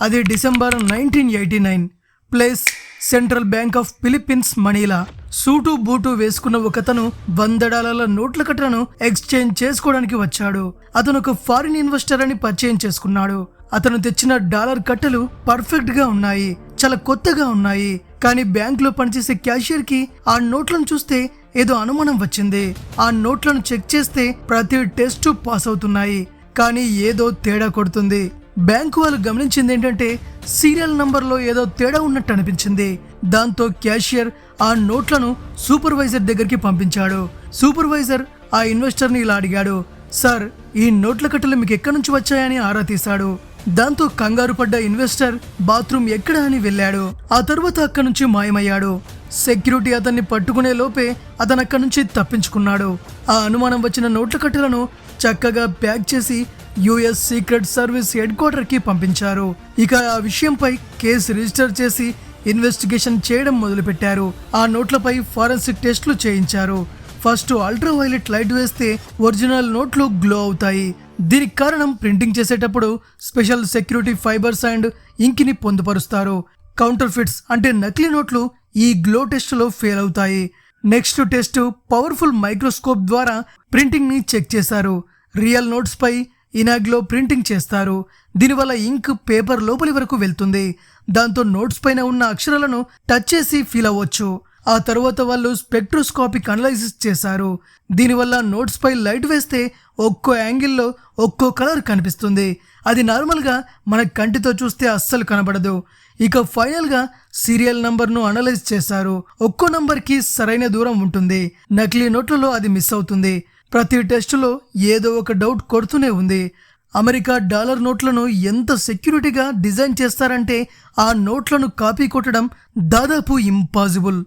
అది December nineteen eighty nine. Place central bank of Philippines Manila. Suit boot వేసుకున్న ఒకతను వంద డాలర్ల నోట్ల కట్టను ఎక్స్చేంజ్ చేసుకోవడానికి వచ్చాడు. అతను ఒక ఫారిన్ ఇన్వెస్టర్ అని పరిచయం చేసుకున్నాడు. అతను తెచ్చిన డాలర్ కట్టలు పర్ఫెక్ట్గా ఉన్నాయి. చాలా కొత్తగా ఉన్నాయి. కానీ బ్యాంక్లో పనిచేసే క్యాషియర్కి ఆ నోట్లను చూస్తే ఏదో అనుమానం వచ్చింది. ఆ నోట్లను చెక్ చేస్తే ప్రతి టెస్ట్ పాస్ అవుతున్నాయి. కానీ ఏదో తేడా కొడుతుంది. బ్యాంకు వాళ్ళు గమనించింది ఏంటంటే సీరియల్ నంబర్లో ఏదో తేడా ఉన్నట్టు అనిపించింది. దాంతో క్యాషియర్ ఆ నోట్లను సూపర్వైజర్ దగ్గరికి పంపించాడు. సూపర్వైజర్ ఆ ఇన్వెస్టర్ని ఇలా అడిగాడు సార్ ఈ నోట్ల కట్టలు మీకు ఎక్కడి నుంచి వచ్చాయని ఆరా తీశాడు. దాంతో కంగారు పడ్డ ఇన్వెస్టర్ బాత్రూమ్ ఎక్కడ అని వెళ్ళాడు. ఆ తర్వాత అక్కడి నుంచి మాయమయ్యాడు. సెక్యూరిటీ అతన్ని పట్టుకునే లోపే అతను అక్కడి నుంచి తప్పించుకున్నాడు. ఆ అనుమానం వచ్చిన నోట్ల కట్టలను చక్కగా ప్యాక్ చేసి యుఎస్ సీక్రెట్ సర్వీస్ హెడ్ క్వార్టర్కి పంపించారు. ఇక ఆ విషయంపై కేసు రిజిస్టర్ చేసి ఇన్వెస్టిగేషన్ చేయడం మొదలుపెట్టారు. ఆ నోట్లపై ఫారెన్సిక్ టెస్టులు చేయించారు. ఫస్ట్ అల్ట్రా వైలెట్ లైట్ వేస్తే ఒరిజినల్ నోట్లు గ్లో అవుతాయి. దీనికి కారణం ప్రింటింగ్ చేసేటప్పుడు స్పెషల్ సెక్యూరిటీ ఫైబర్స్ అండ్ ఇంకిని పొందుపరుస్తారు. కౌంటర్ ఫిట్స్ అంటే నకిలీ నోట్లు ఈ గ్లో టెస్టులో ఫెయిల్ అవుతాయి. నెక్స్ట్ టెస్ట్ పవర్ఫుల్ మైక్రోస్కోప్ ద్వారా ప్రింటింగ్ని చెక్ చేశారు. రియల్ నోట్స్ పై ఇనాగ్లో ప్రింటింగ్ చేస్తారు. దీనివల్ల ఇంక్ పేపర్ లోపలి వరకు వెళ్తుంది. దాంతో నోట్స్ పైన ఉన్న అక్షరాలను టచ్ చేసి ఫీల్ అవ్వచ్చు. ఆ తర్వాత వాళ్ళు స్పెక్ట్రోస్కోపిక్ అనలైసిస్ చేశారు. దీనివల్ల నోట్స్ పై లైట్ వేస్తే ఒక్కో యాంగిల్లో ఒక్కో కలర్ కనిపిస్తుంది. అది నార్మల్గా మన కంటితో చూస్తే అస్సలు కనబడదు. ఇక ఫైనల్గా సీరియల్ నంబర్ను అనలైజ్ చేశారు. ఒక్కో నంబర్కి సరైన దూరం ఉంటుంది. నకిలీ నోట్లలో అది మిస్ అవుతుంది. ప్రతి టెస్టులో ఏదో ఒక డౌట్ కొడుతూనే ఉంది. అమెరికా డాలర్ నోట్లను ఎంత సెక్యూరిటీగా డిజైన్ చేస్తారంటే ఆ నోట్లను కాపీ కొట్టడం దాదాపు ఇంపాసిబుల్.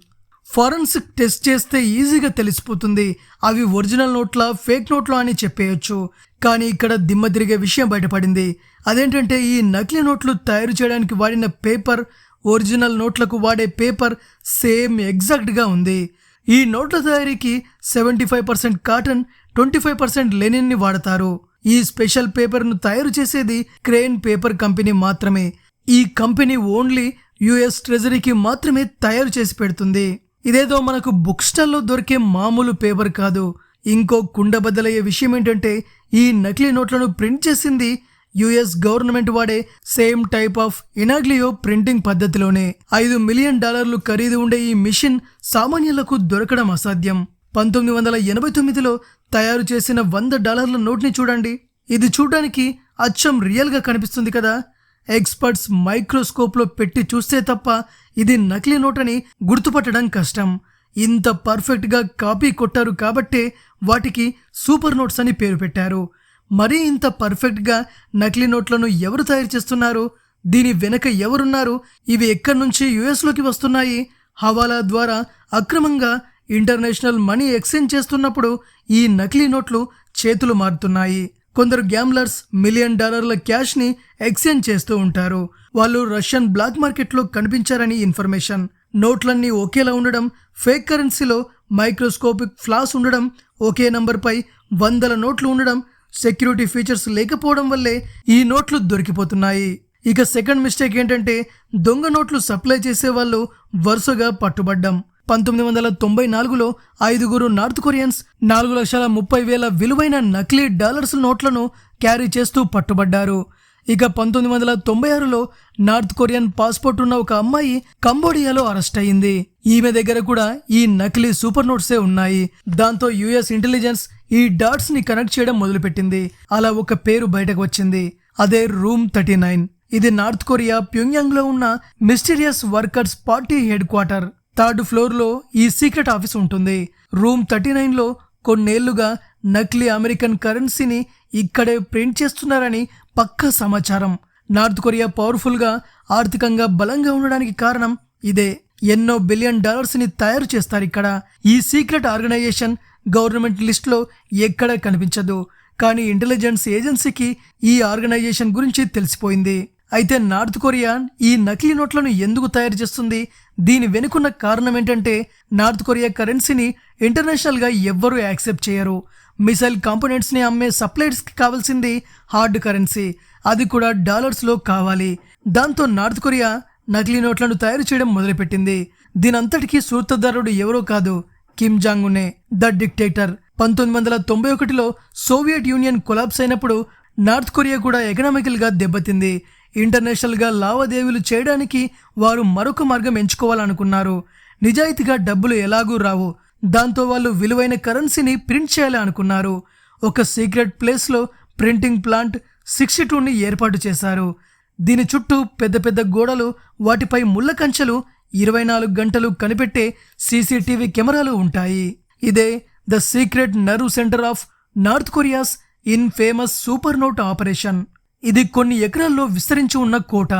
ఫారెన్సిక్ టెస్ట్ చేస్తే ఈజీగా తెలిసిపోతుంది. అవి ఒరిజినల్ నోట్ల ఫేక్ నోట్ల అని చెప్పేయచ్చు. కానీ ఇక్కడ దిమ్మ తిరిగే విషయం బయటపడింది. అదేంటంటే ఈ నకిలీ నోట్లు తయారు చేయడానికి వాడిన పేపర్ ఒరిజినల్ నోట్లకు వాడే పేపర్ సేమ్ ఎగ్జాక్ట్గా ఉంది. ఈ నోట్ల తయారీకి seventy five percent cotton twenty five percent లెనిన్ని వాడతారు. ఈ స్పెషల్ పేపర్ను తయారు చేసేది క్రేన్ పేపర్ కంపెనీ మాత్రమే. ఈ కంపెనీ ఓన్లీ యుఎస్ ట్రెజరీకి మాత్రమే తయారు చేసి పెడుతుంది. ఇదేదో మనకు బుక్ స్టాల్లో దొరికే మామూలు పేపర్ కాదు. ఇంకో కుండబద్దలయ్యే విషయం ఏంటంటే ఈ నకిలీ నోట్లను ప్రింట్ చేసింది యుఎస్ గవర్నమెంట్ వాడే same type of intaglio printing పద్ధతిలోనే. ఐదు మిలియన్ డాలర్లు ఖరీదు ఉండే ఈ మిషన్ సామాన్యులకు దొరకడం అసాధ్యం. పంతొమ్మిది వందల ఎనభై తొమ్మిదిలో తయారు చేసిన వంద డాలర్ల నోట్ని చూడండి. ఇది చూడడానికి అచ్చం రియల్గా కనిపిస్తుంది కదా. ఎక్స్పర్ట్స్ మైక్రోస్కోప్లో పెట్టి చూస్తే తప్ప ఇది నకిలీ నోటని గుర్తుపట్టడం కష్టం. ఇంత పర్ఫెక్ట్గా కాపీ కొట్టారు కాబట్టే వాటికి సూపర్ నోట్స్ అని పేరు పెట్టారు. మరీ ఇంత పర్ఫెక్ట్గా నకిలీ నోట్లను ఎవరు తయారు చేస్తున్నారు? దీని వెనక ఎవరున్నారు? ఇవి ఎక్కడి నుంచి యుఎస్లోకి వస్తున్నాయి? హవాలా ద్వారా అక్రమంగా ఇంటర్నేషనల్ మనీ ఎక్స్చేంజ్ చేస్తున్నప్పుడు ఈ నకిలీ నోట్లు చేతులు మారుతున్నాయి. కొందరు గ్యామ్లర్స్ మిలియన్ డాలర్ల క్యాష్ని ఎక్స్చేంజ్ చేస్తూ ఉంటారు. వాళ్ళు రష్యన్ బ్లాక్ మార్కెట్లో కనిపించారని ఇన్ఫర్మేషన్. నోట్లన్నీ ఒకేలా ఉండడం ఫేక్ కరెన్సీలో మైక్రోస్కోపిక్ ఫ్లాస్ ఉండడం ఒకే నంబర్పై వందల నోట్లు ఉండడం సెక్యూరిటీ ఫీచర్స్ లేకపోవడం వల్లే ఈ నోట్లు దొరికిపోతున్నాయి. ఇక సెకండ్ మిస్టేక్ ఏంటంటే దొంగ నోట్లు సప్లై చేసే వాళ్ళు వరుసగా పట్టుబడ్డం. పంతొమ్మిది వందల తొంభై నాలుగులో ఐదుగురు నార్త్ కొరియన్స్ నాలుగు లక్షల ముప్పై వేల విలువైన నకిలీ డాలర్స్ నోట్లను క్యారీ చేస్తూ పట్టుబడ్డారు. ఇక పంతొమ్మిది వందల తొంభై ఆరులో నార్త్ కొరియన్ పాస్పోర్ట్ ఉన్న ఒక అమ్మాయి కంబోడియాలో అరెస్ట్ అయింది ఈమె దగ్గర కూడా ఈ నకిలీ సూపర్ నోట్సే ఉన్నాయి. దాంతో యుఎస్ ఇంటెలిజెన్స్ ఈ డాట్స్ని కనెక్ట్ చేయడం మొదలుపెట్టింది. అలా ఒక పేరు బయటకు వచ్చింది. అదే రూమ్ థర్టీ నైన్. ఇది నార్త్ కొరియా ప్యూంగ్యాంగ్లో ఉన్న mysterious workers party headquarter. Third ఫ్లోర్లో ఈ సీక్రెట్ ఆఫీస్ ఉంటుంది. రూమ్ థర్టీ నైన్లో కొన్నేళ్ళుగా నకిలీ అమెరికన్ కరెన్సీని ఇక్కడే ప్రింట్ చేస్తున్నారని పక్కా సమాచారం. నార్త్ కొరియా పవర్ఫుల్గా ఆర్థికంగా బలంగా ఉండడానికి కారణం ఇదే. ఎన్నో బిలియన్ డాలర్స్ని తయారు చేస్తారు ఇక్కడ. ఈ సీక్రెట్ ఆర్గనైజేషన్ గవర్నమెంట్ లిస్ట్లో ఎక్కడా కనిపించదు. కానీ ఇంటెలిజెన్స్ ఏజెన్సీకి ఈ ఆర్గనైజేషన్ గురించి తెలిసిపోయింది. అయితే నార్త్ కొరియా ఈ నకిలీ నోట్లను ఎందుకు తయారు చేస్తుంది? దీని వెనుకున్న కారణం ఏంటంటే నార్త్ కొరియా కరెన్సీని ఇంటర్నేషనల్గా ఎవ్వరూ యాక్సెప్ట్ చేయరు. మిసైల్ కాంపోనెంట్స్ని అమ్మే సప్లైర్స్కి కావాల్సింది హార్డ్ కరెన్సీ. అది కూడా డాలర్స్లో కావాలి. దాంతో నార్త్ కొరియా నకిలీ నోట్లను తయారు చేయడం మొదలుపెట్టింది. దీనంతటికీ సూత్రధారుడు ఎవరో కాదు కిమ్ జాంగునే ద డిక్టేటర్. పంతొమ్మిది వందల తొంభై ఒకటిలో సోవియట్ యూనియన్ కొలాబ్స్ అయినప్పుడు నార్త్ కొరియా కూడా ఎకనామికల్గా దెబ్బతింది. ఇంటర్నేషనల్గా లావాదేవీలు చేయడానికి వారు మరొక మార్గం ఎంచుకోవాలనుకున్నారు. నిజాయితీగా డబ్బులు ఎలాగూ రావు. దాంతో వాళ్ళు విలువైన కరెన్సీని ప్రింట్ చేయాలి అనుకున్నారు. ఒక సీక్రెట్ ప్లేస్లో ప్రింటింగ్ ప్లాంట్ సిక్స్టీ టూని ఏర్పాటు చేశారు. దీని చుట్టూ పెద్ద పెద్ద గోడలు వాటిపై ముళ్ళ కంచెలు ఇరవై నాలుగు గంటలు కనిపెట్టే సీసీటీవీ కెమెరాలు ఉంటాయి. ఇదే the secret nerve centre of North Korea's infamous super note operation. ఇది కొన్ని ఎకరాల్లో విస్తరించి ఉన్న కోట.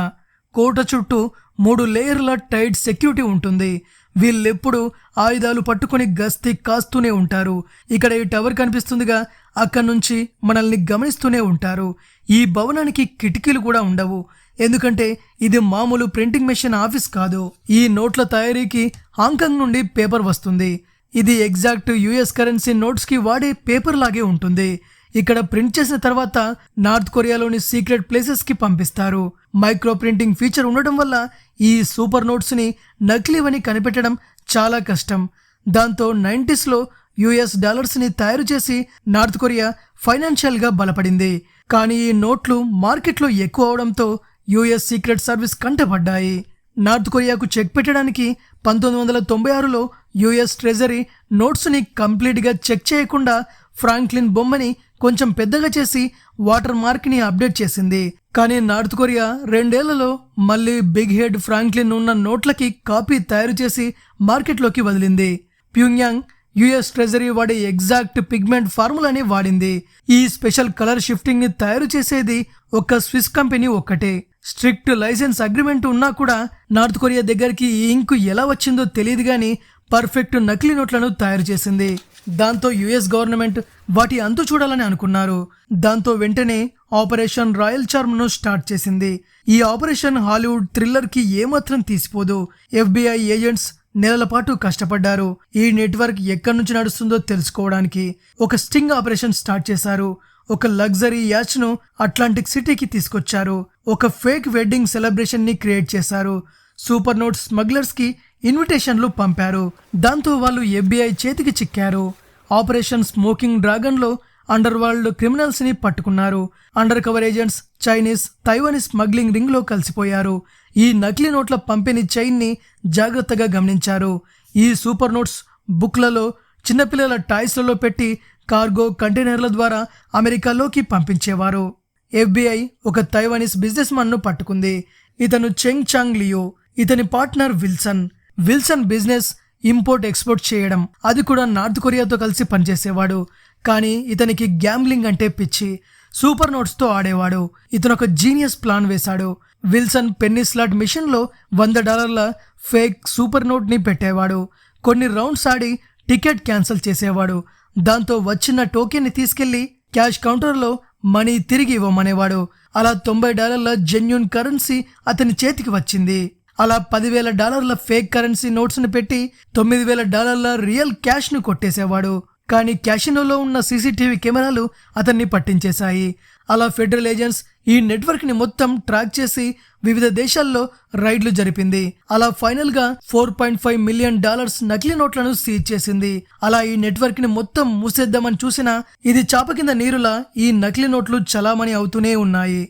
కోట చుట్టూ మూడు లేయర్ల టైట్ సెక్యూరిటీ ఉంటుంది. వీళ్ళెప్పుడు ఆయుధాలు పట్టుకొని గస్తీ కాస్తూనే ఉంటారు. ఇక్కడ ఈ టవర్ కనిపిస్తుందిగా అక్కడి నుంచి మనల్ని గమనిస్తూనే ఉంటారు. ఈ భవనానికి కిటికీలు కూడా ఉండవు. ఎందుకంటే ఇది మామూలు ప్రింటింగ్ మెషిన్ ఆఫీస్ కాదు. ఈ నోట్ల తయారీకి హాంకాంగ్ నుండి పేపర్ వస్తుంది. ఇది ఎగ్జాక్ట్ యుఎస్ కరెన్సీ నోట్స్కి వాడే పేపర్ లాగే ఉంటుంది. ఇక్కడ ప్రింట్ చేసిన తర్వాత నార్త్ కొరియాలోని సీక్రెట్ ప్లేసెస్కి పంపిస్తారు. మైక్రో ప్రింటింగ్ ఫీచర్ ఉండటం వల్ల ఈ సూపర్ నోట్స్ని నకిలీవని కనిపెట్టడం చాలా కష్టం. దాంతో నైంటీస్లో యుఎస్ డాలర్స్ని తయారు చేసి నార్త్ కొరియా ఫైనాన్షియల్గా బలపడింది. కానీ ఈ నోట్లు మార్కెట్లో ఎక్కువ అవడంతో యుఎస్ సీక్రెట్ సర్వీస్ కంటపడ్డాయి. నార్త్ కొరియాకు చెక్ పెట్టడానికి పంతొమ్మిది వందల తొంభై ఆరులో యుఎస్ ట్రెజరీ నోట్స్ని కంప్లీట్గా చెక్ చేయకుండా ఫ్రాంక్లిన్ బొమ్మని కొంచెం పెద్దగా చేసి వాటర్ మార్క్ని అప్డేట్ చేసింది. కానీ నార్త్ కొరియా రెండేళ్ళలో మళ్ళీ బిగ్ హెడ్ ఫ్రాంక్లిన్ ఉన్న నోట్లకి కాపీ తయారు చేసి మార్కెట్లోకి వదిలింది. ప్యూంగ్యాంగ్ యుఎస్ ట్రెజరీ వాడే ఎగ్జాక్ట్ పిగ్మెంట్ ఫార్ములాని వాడింది. ఈ స్పెషల్ కలర్ షిఫ్టింగ్ని తయారు చేసేది ఒక స్విస్ కంపెనీ ఒక్కటే. స్ట్రిక్ట్ లైసెన్స్ అగ్రిమెంట్ ఉన్నా కూడా నార్త్ కొరియా దగ్గరికి ఈ ఇంకు ఎలా వచ్చిందో తెలియదు కానీ పర్ఫెక్ట్ నకిలీ నోట్లను తయారు చేసింది. దాంతో యుఎస్ గవర్నమెంట్ వాటి అంతు చూడాలని అనుకున్నారు. దాంతో వెంటనే ఆపరేషన్ రాయల్ చార్మ్ను స్టార్ట్ చేసింది. ఈ ఆపరేషన్ హాలీవుడ్ థ్రిల్లర్కి ఏమాత్రం తీసిపోదు. ఎఫ్బిఐ ఏజెంట్స్ నెలల పాటు కష్టపడ్డారు. ఈ నెట్వర్క్ ఎక్కడి నుంచి నడుస్తుందో తెలుసుకోవడానికి ఒక స్టింగ్ ఆపరేషన్ స్టార్ట్ చేశారు. ఒక లగ్జరీ యాచ్ను అట్లాంటిక్ సిటీకి తీసుకొచ్చారు. ఒక ఫేక్ వెడ్డింగ్ సెలబ్రేషన్ని క్రియేట్ చేశారు. సూపర్ నోట్ స్మగ్లర్స్కి ఇన్విటేషన్లు పంపారు. దాంతో వాళ్ళు ఎఫ్బిఐ చేతికి చిక్కారు. ఆపరేషన్ స్మోకింగ్ డ్రాగన్లో అండర్ వరల్డ్ క్రిమినల్స్ని పట్టుకున్నారు. Undercover agents Chinese Taiwanese smuggling రింగ్లో కలిసిపోయారు. ఈ నకిలీ నోట్ల పంపిణీ చైన్ని జాగ్రత్తగా గమనించారు. ఈ సూపర్ నోట్స్ బుక్లలో చిన్నపిల్లల టాయ్స్లలో పెట్టి కార్గో కంటైనర్ల ద్వారా అమెరికాలోకి పంపించేవారు. ఎఫ్బిఐ ఒక తైవానీస్ బిజినెస్ మన్ను పట్టుకుంది. ఇతను చెంగ్ చాంగ్ లియో. ఇతని partner Wilson. Wilson business import export చేయడం. అది కూడా నార్త్ కొరియాతో కలిసి పనిచేసేవాడు. కానీ ఇతనికి గ్యాంబ్లింగ్ అంటే పిచ్చి. సూపర్ నోట్స్తో ఆడేవాడు. ఇతను ఒక జీనియస్ ప్లాన్ వేశాడు. విల్సన్ పెన్నీ స్లాట్ మిషన్లో వంద డాలర్ల ఫేక్ సూపర్ నోట్ని పెట్టేవాడు. కొన్ని రౌండ్స్ ఆడి టికెట్ క్యాన్సిల్ చేసేవాడు. దాంతో వచ్చిన టోకెన్ని తీసుకెళ్ళి క్యాష్ కౌంటర్లో మనీ తిరిగి ఇవ్వమనేవాడు. అలా తొంభై డాలర్ల జెన్యున్ కరెన్సీ అతని చేతికి వచ్చింది. అలా పదివేల డాలర్ల ఫేక్ కరెన్సీ నోట్స్ను పెట్టి తొమ్మిది వేల డాలర్ల రియల్ క్యాష్ను కొట్టేసేవాడు. కానీ క్యాషినోలో ఉన్న సీసీటీవీ కెమెరాలు అతన్ని పట్టించేశాయి. అలా ఫెడరల్ ఏజెంట్స్ ఈ నెట్వర్క్ని మొత్తం ట్రాక్ చేసి వివిధ దేశాల్లో రైడ్లు జరిపింది. అలా ఫైనల్గా four point five million dollars నకిలీ నోట్లను సీజ్ చేసింది. అలా ఈ నెట్వర్క్ని మొత్తం మూసేద్దామని చూసినా ఇది చాప కింద నీరులా ఈ నకిలీ నోట్లు చలామణి అవుతూనే ఉన్నాయి.